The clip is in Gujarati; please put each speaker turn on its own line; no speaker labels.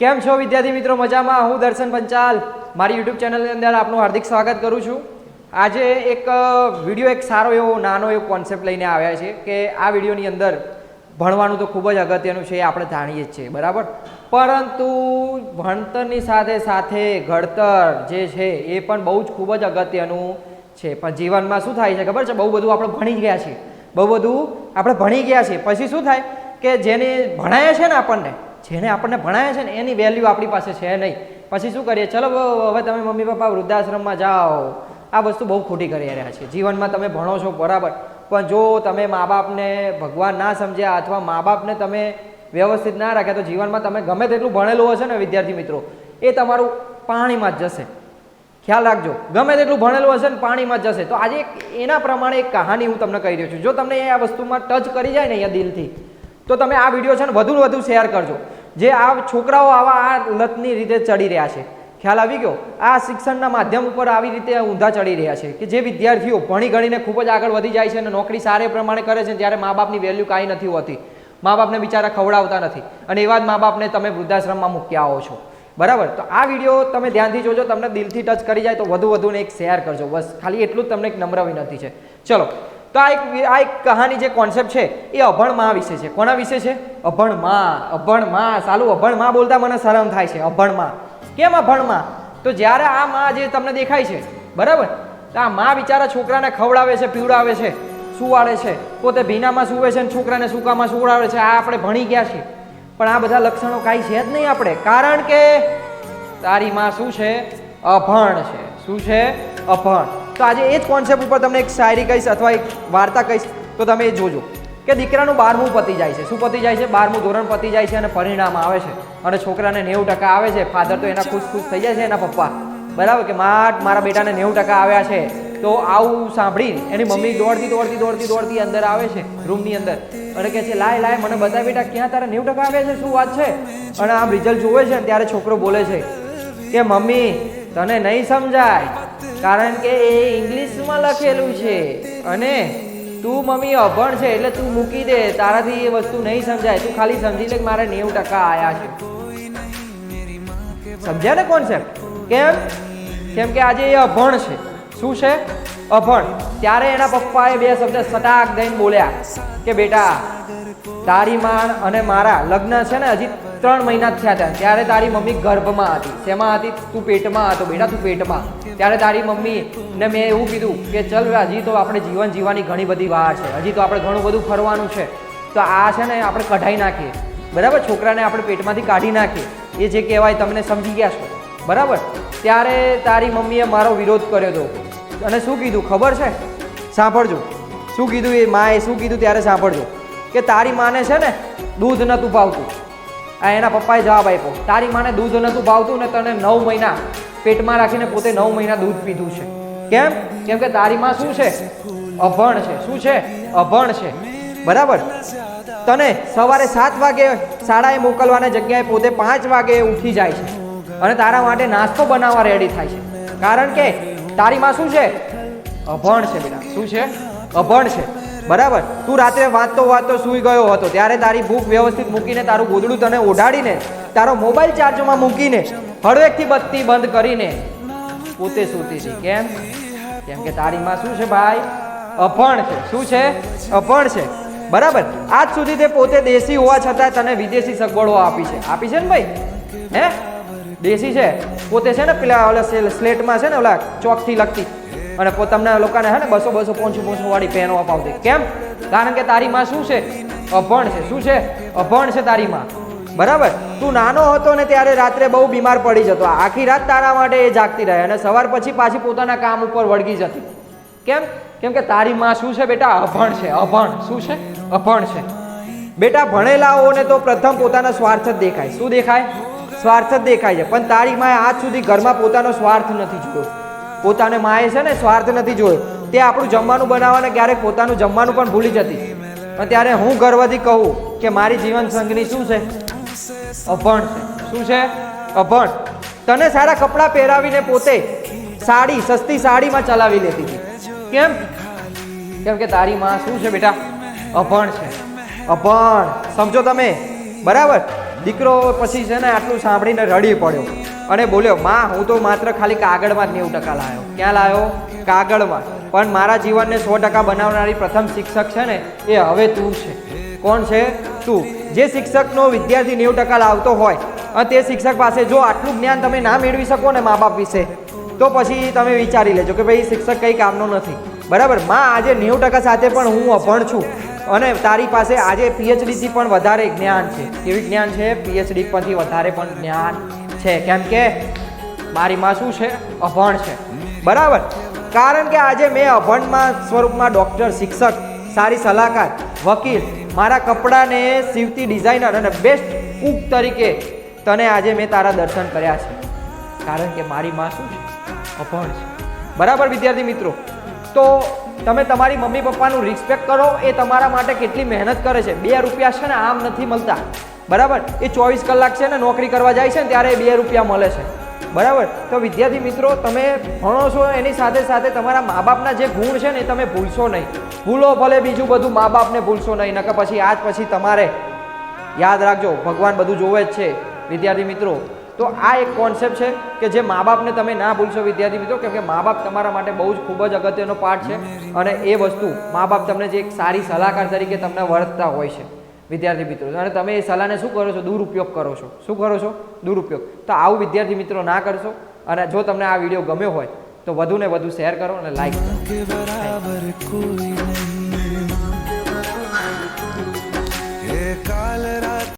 કેમ છો વિદ્યાર્થી મિત્રો? મજામાં? હું દર્શન પંચાલ. મારી યુટ્યુબ ચેનલની અંદર આપનું હાર્દિક સ્વાગત કરું છું. આજે એક વીડિયો એક સારો એવો, નાનો એવો કોન્સેપ્ટ લઈને આવ્યા છે કે આ વિડીયોની અંદર ભણવાનું તો ખૂબ જ અગત્યનું છે, એ આપણે જાણીએ જ છીએ, બરાબર? પરંતુ ભણતરની સાથે સાથે ઘડતર જે છે, એ પણ બહુ જ ખૂબ જ અગત્યનું છે. પણ જીવનમાં શું થાય છે ખબર છે? બહુ બધું આપણે ભણી ગયા છીએ. બહુ બધું આપણે ભણી ગયા છીએ. પછી શું થાય? કે જેને ભણાયા છે ને આપણને જેને આપણને ભણાયા છે ને, એની વેલ્યુ આપણી પાસે છે નહીં. પછી શું કરીએ? ચલો, હવે તમે મમ્મી પપ્પા વૃદ્ધાશ્રમમાં જાઓ. આ વસ્તુ બહુ ખોટી કરી રહ્યા છે. જીવનમાં તમે ભણો છો, બરાબર. પણ જો તમે મા બાપને ભગવાન ના સમજ્યા અથવા મા બાપને તમે વ્યવસ્થિત ના રાખ્યા, તો જીવનમાં તમે ગમે તેટલું ભણેલું હશે ને, વિદ્યાર્થી મિત્રો, એ તમારું પાણીમાં જ જશે. ખ્યાલ રાખજો. ગમે તેટલું ભણેલું હશે ને, પાણીમાં જ જશે. તો આજે એના પ્રમાણે એક કહાની હું તમને કહી રહ્યો છું. જો તમને આ વસ્તુમાં ટચ કરી જાય ને, અહીંયા દિલથી તો તમે આ વીડિયો છે ને વધુ વધુ શેર કરજો. જે આ છોકરાઓ આવા આ લતની રીતે ચડી રહ્યા છે. ખ્યાલ આવી ગયો? આ શિક્ષણના માધ્યમ ઉપર આવી રીતે ઊંધા ચડી રહ્યા છે કે જે વિદ્યાર્થીઓ ભણી ગણીને ખૂબ જ આગળ વધી જાય છે અને નોકરી સારે પ્રમાણે કરે છે જ્યારે મા બાપની વેલ્યુ કાંઈ નથી હોતી. મા બાપને બિચારા ખવડાવતા નથી. અને એવા જ મા બાપને તમે વૃદ્ધાશ્રમમાં મૂકી આવો છો. બરાબર? તો આ વીડિયો તમે ધ્યાનથી જોજો, તમને દિલથી ટચ કરી જાય તો વધુ વધુને એક શેર કરજો. બસ, ખાલી એટલું જ તમને એક નમ્ર વિનંતી છે. ચલો તો આ એક આ એક કહાની જે કોન્સેપ્ટ છે, એ અભણમાં વિશે છે. કોના વિશે છે? અભણમાં અભણમાં. સાલું અભણમાં બોલતા મને શરમ થાય છે, અભણમાં. કેમ અભણમાં? તો જ્યારે આ માં જે તમને દેખાય છે, બરાબર? તો આ માં બિચારા છોકરાને ખવડાવે છે, પીવડાવે છે સુવાડે છે. પોતે ભીનામાં સુવે છે અને છોકરાને સૂકામાં સુવડાવે છે. આ આપણે ભણી ગયા છીએ. પણ આ બધા લક્ષણો કાંઈ છે જ નહીં આપણે. કારણ કે તારી માં શું છે? અભણ છે. શું છે? અભણ. તો આજે એ જ કોન્સેપ્ટ ઉપર તમને એક શાયરી કહીશ અથવા એક વાર્તા કહીશ, તો તમે એ જોજો. કે દીકરાનું બારમું પતી જાય છે. શું પતી જાય છે? બારમું ધોરણ પતી જાય છે અને પરિણામ આવે છે. અને છોકરાને નેવું ટકા આવે છે. ફાધર તો એના ખુશ ખુશ થઈ જાય છે, એના પપ્પા. બરાબર? કે માટ મારા બેટાને નેવું ટકા આવ્યા છે. તો આવું સાંભળી એની મમ્મી દોડતી દોડતી દોડતી દોડતી અંદર આવે છે, રૂમની અંદર. અને કહે છે, લાય લાય, મને બધા બેટા, ક્યાં તારા નેવું ટકા આવ્યા છે? શું વાત છે? અને આમ રિઝલ્ટ જોવે છે ત્યારે છોકરો બોલે છે કે, મમ્મી, તને નહીં સમજાય. કારણ કે એ ઇંગ્લિશમાં લખેલું છે. અને તું મમ્મી અભણ છે, એટલે તું મૂકી દે. તારાથી એ વસ્તુ નહીં સમજાય. તું ખાલી સમજી લે કે મારે નેવું ટકા આવ્યા છે. સમજ્યા ને કોન્સેપ્ટ કેમ? કેમ કે આજે એ અભણ છે. શું છે? અભણ. ત્યારે એના પપ્પાએ બે શબ્દ સટાક દઈને બોલ્યા કે, બેટા તારી માં અને મારા લગ્ન છે ને હજી ત્રણ મહિના થયા હતા. ત્યારે તારી મમ્મી ગર્ભમાં હતી. શેમાં હતી? તું પેટમાં હતો. બેટા, તું પેટમાં. ત્યારે તારી મમ્મી ને મેં એવું કીધું કે ચલ હજી તો આપણે જીવન જીવવાની ઘણી બધી વાર છે. હજી તો આપણે ઘણું બધું ફરવાનું છે. તો આ છે ને આપણે કઢાઈ નાખીએ. બરાબર? છોકરાને આપણે પેટમાંથી કાઢી નાખીએ. એ જે કહેવાય તમને સમજી ગયા છો. બરાબર? ત્યારે તારી મમ્મીએ મારો વિરોધ કર્યો હતો. અને શું કીધું? ખબર છે? સાંભળજો. શું કીધું એ માએ? શું કીધું? ત્યારે સાંભળજો. કે તારી માને છે ને દૂધ નહોતું ભાવતું. આ એના પપ્પાએ જવાબ આપ્યો. તારી માને દૂધ નહોતું ભાવતું ને તને નવ મહિના પેટમાં રાખીને પોતે નવ મહિના દૂધ પીધું છે. કેમ? કેમ કે તારી માં શું છે? અભણ છે. શું છે? અભણ છે. બરાબર? તને સવારે સાત વાગે શાળાએ મોકલવાની જગ્યાએ પોતે પાંચ વાગે ઉઠી જાય છે. અને તારા માટે નાસ્તો બનાવવા રેડી થાય છે. કારણ કે તારી માં શું છે? અભણ છે બેટા. શું છે? અભણ છે. બરાબર? તું રાત્રે વાંચતો વાંચતો સૂઈ ગયો હતો. ત્યારે તારી ભૂખ વ્યવસ્થિત મૂકીને, તારું ગોદડું તને ઓઢાડીને, તારો મોબાઈલ ચાર્જમાં મૂકીને, હળવેકથી બત્તી બંધ કરીને પોતે સૂતી હતી. કેમ? કેમ કે તારી માં શું છે ભાઈ? અભણ છે. શું છે? અભણ છે. બરાબર? આજ સુધી તે પોતે દેશી હોવા છતાં તને વિદેશી સગવડો આપી છે. આપી છે ને ભાઈ? હે? દેશી છે? પોતે છે ને પેલા ઓલા સ્લેટમાં છે ને ઓલા ચોકથી લખતી અને પો તમને લોકોને હે ને બસો બસો પોંચું પોંચું વાળી પેનો અપાવતી કેમ? કારણ કે તારી માં શું છે? અભણ છે. શું છે? અભણ છે તારી માં બરાબર? તું નાનો હતો ને ત્યારે રાત્રે બહુ બીમાર પડી જતો. આખી રાત તારા માટે એ જાગતી રહે અને સવાર પછી પાછી પોતાના કામ ઉપર વળગી જતી. કેમ? કેમ કે તારી માં શું છે બેટા? અભણ છે. અભણ. શું છે? અભણ છે. બેટા, ભણેલાઓને તો પ્રથમ પોતાના સ્વાર્થ જ દેખાય. શું દેખાય? સ્વાર્થ જ દેખાય છે. પણ તારી માએ આજ સુધી ઘરમાં પોતાનો સ્વાર્થ નથી જોયો. પોતાને માએ છે ને સ્વાર્થ નથી જોયો. તે આપણું જમવાનું બનાવવાને ક્યારેક પોતાનું જમવાનું પણ ભૂલી જતી. અને ત્યારે હું ગર્વથી કહું કે મારી જીવન સંગની શું છે? અભણ છે. શું છે? અભણ. તને સારા કપડાં પહેરાવીને પોતે સાડી, સસ્તી સાડીમાં ચલાવી લેતી હતી. કેમ? કેમ કે તારી માં શું છે બેટા? અભણ છે. અભણ. સમજો તમે. બરાબર? દીકરો પછી છે ને આટલું સાંભળીને રડી પડ્યો. અને બોલ્યો, માં, હું તો માત્ર ખાલી કાગળમાં જ નેવું ટકા લાવ્યો ક્યાં લાવ્યો કાગળમાં. પણ મારા જીવનને સો ટકા બનાવનારી પ્રથમ શિક્ષક છે ને, એ હવે તું છે. કોણ છે? તું. જે શિક્ષકનો વિદ્યાર્થી નેવું ટકા લાવતો હોય અને તે શિક્ષક પાસે જો આટલું જ્ઞાન તમે ના મેળવી શકો ને મા બાપ વિશે, તો પછી તમે વિચારી લેજો કે ભાઈ શિક્ષક કંઈ કામનો નથી. બરાબર. માં, આજે નેવું ટકા સાથે પણ હું અભણ છું. અને તારી પાસે આજે પીએચડીથી પણ વધારે જ્ઞાન છે. કેવી જ્ઞાન છે? પીએચડી પરથી વધારે પણ જ્ઞાન. છે. કેમ કે મારી માં શું છે? અભણ છે. બરાબર? કારણ કે આજે મેં અભણમાં સ્વરૂપમાં ડૉક્ટર શિક્ષક, સારી સલાહકાર, વકીલ, મારા કપડાને સીવતી ડિઝાઇનર અને બેસ્ટ કુક તરીકે તને આજે મેં તારા દર્શન કર્યા છે. કારણ કે મારી માં શું છે? અભણ છે. બરાબર વિદ્યાર્થી મિત્રો? તો તમે તમારી મમ્મી પપ્પાનું રિસ્પેક્ટ કરો, એ તમારા માટે કેટલી મહેનત કરે છે. બે રૂપિયા છે ને આમ નથી મળતા. બરાબર? એ ચોવીસ કલાક છે ને નોકરી કરવા જાય છે ને ત્યારે બે રૂપિયા મળે છે. બરાબર? તો વિદ્યાર્થી મિત્રો, તમે ભણો છો એની સાથે સાથે તમારા મા બાપના જે ગુણ છે ને એ તમે ભૂલશો નહીં. ભૂલો ભલે બીજું બધું મા બાપને ભૂલશો નહીં, નકર પછી આજ પછી તમારે યાદ રાખજો, ભગવાન બધું જોવે જ છે. વિદ્યાર્થી મિત્રો, તો આ એક કોન્સેપ્ટ છે કે જે મા બાપને તમે ના ભૂલશો વિદ્યાર્થી મિત્રો, કેમ કે મા બાપ તમારા માટે બહુ જ ખૂબ જ અગત્યનો પાઠ છે અને એ વસ્તુ મા બાપ તમને જે એક સારી સલાહકાર તરીકે તમને વર્તતા હોય છે. વિદ્યાર્થી મિત્રો. અને તમે એ સલાહને શું કરો છો? દુરુપયોગ કરો છો. શું કરો છો? દુરુપયોગ. તો આવું વિદ્યાર્થી મિત્રો ના કરશો અને જો તમને આ વીડિયો ગમ્યો હોય તો વધુ ને વધુ શેર કરો અને લાઈક કરો.
કાલ રાત